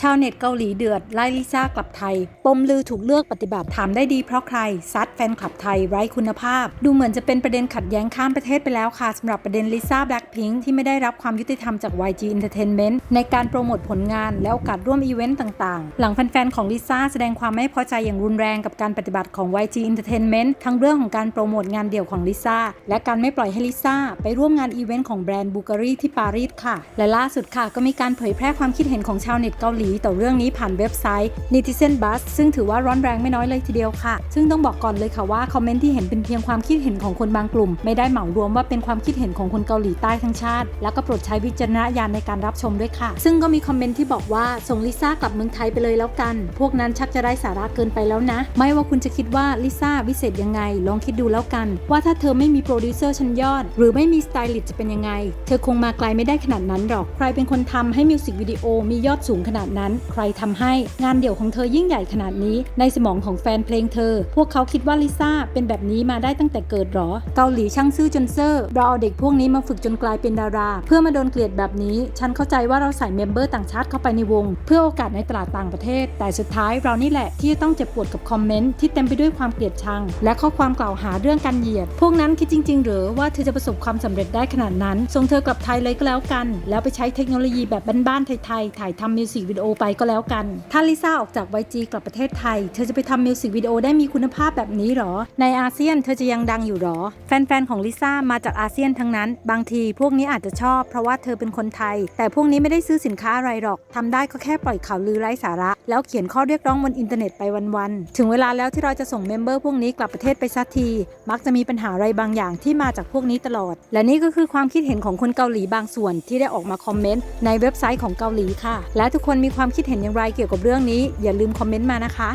ชาวเน็ตเกาหลีเดือดไล่ลิซ่ากลับไทย ปมลือถูกเลือกปฏิบัติถามได้ดีเพราะใคร ซัดแฟนคลับไทยไร้คุณภาพ ดูเหมือนจะเป็นประเด็นขัดแย้งข้ามประเทศไปแล้วค่ะสำหรับประเด็นลิซ่าแบล็คพิงค์ที่ไม่ได้รับความยุติธรรมจาก YG Entertainment ในการโปรโมทผลงานและโอกาสร่วมอีเวนต์ต่างๆ หลังแฟนๆของลิซ่าแสดงความไม่พอใจอย่างรุนแรงกับการปฏิบัติของ YG Entertainment ทั้งเรื่องของการโปรโมทงานเดี่ยวของลิซ่าและการไม่ปล่อยให้ลิซ่าไปร่วมงานอีเวนต์ของแบรนด์บูการีที่ปารีสค่ะ และล่าสุดค่ะก็มีการเผยแพร่ความคิดเห็นของชาวเน็ตเกาหลีต่อเรื่องนี้ผ่านเว็บไซต์ Netizen Buzz ซึ่งถือว่าร้อนแรงไม่น้อยเลยทีเดียวค่ะ ซึ่งต้องบอกก่อนเลยค่ะว่าคอมเมนต์ที่เห็นเป็นเพียงความคิดเห็นของคนบางกลุ่ม ไม่ได้เหมารวมว่าเป็นความคิดเห็นของคนเกาหลีใต้ทั้งชาติ แล้วก็โปรดใช้วิจารณญาณในการรับชมด้วยค่ะ ซึ่งก็มีคอมเมนต์ที่บอกว่าส่งลิซ่ากลับเมืองไทยไปเลยแล้วกัน พวกนั้นชักจะได้สาระเกินไปแล้วนะ ไม่ว่าคุณจะคิดว่าลิซ่าวิเศษยังไง ลองคิดดูแล้วกัน ว่าถ้าเธอไม่มีโปรดิวเซอร์ชั้นยอด หรือไม่มีสไตลิสต์จะเป็นยังไง เธอคงมาไกลไม่ได้ขนาดนั้นหรอก ใครเป็นคนทำให้มิวสิกวิดีโอมียอดสูงขนาดนั้น ใครทำให้งานเดี่ยวของเธอยิ่งใหญ่ขนาดนี้ ในสมองของแฟนเพลงเธอ พวกเขาคิดว่าลิซ่าเป็นแบบนี้มาได้ตั้งแต่เกิดหรอ เกาหลีช่างซื่อจนเซอร์เราเอาเด็กพวกนี้มาฝึกจนกลายเป็นดารา เพื่อมาโดนเกลียดแบบนี้ ฉันเข้าใจว่าเราใส่เมมเบอร์ต่างชาติเข้าไปในวง เพื่อโอกาสในตลาดต่างประเทศ แต่สุดท้ายเรานี่แหละที่จะต้องเจ็บปวดกับคอมเมนต์ที่เต็มไปด้วยความเกลียดชัง และข้อความกล่าวหาเรื่องการเหยียด พวกนั้นคิดจริง ๆ หรือว่าเธอจะประสบความสำเร็จได้ขนาดนั้นส่งเธอกลับไทยเลยก็แล้วกัน แล้วไปใช้เทคโนโลยีแบบบ้านๆไทยๆถ่ายทำมิวสิกวิดีโอโอไปก็แล้วกัน ถ้าลิซ่าออกจาก YG กลับประเทศไทย เธอจะไปทำมิวสิกวิดีโอได้มีคุณภาพแบบนี้หรอ ในอาเซียนเธอจะยังดังอยู่หรอ แฟนๆ ของลิซ่ามาจากอาเซียนทั้งนั้น บางทีพวกนี้อาจจะชอบเพราะว่าเธอเป็นคนไทย แต่พวกนี้ไม่ได้ซื้อสินค้าอะไรหรอกทำได้ก็แค่ปล่อยข่าวลือไร้สาระ แล้วเขียนข้อเรียกร้องบนอินเทอร์เน็ตไปวันๆ ถึงเวลาแล้วที่เราจะส่งเมมเบอร์พวกนี้กลับประเทศไปสักที มักจะมีปัญหาอะไรบางอย่างที่มาจากพวกนี้ตลอด และนี่ก็คือความคิดเห็นของคนเกาหลีบางส่วนที่ได้ออกมาคอมเมนต์ในเว็บไซต์ของเกาหลีค่ะ และทุกคนมีความคิดเห็นอย่างไรเกี่ยวกับเรื่องนี้ อย่าลืมคอมเมนต์มานะคะ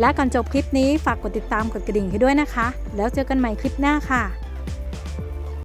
และก่อนจบคลิปนี้ฝากกดติดตามกดกระดิ่งให้ด้วยนะคะ แล้วเจอกันใหม่คลิปหน้าค่ะ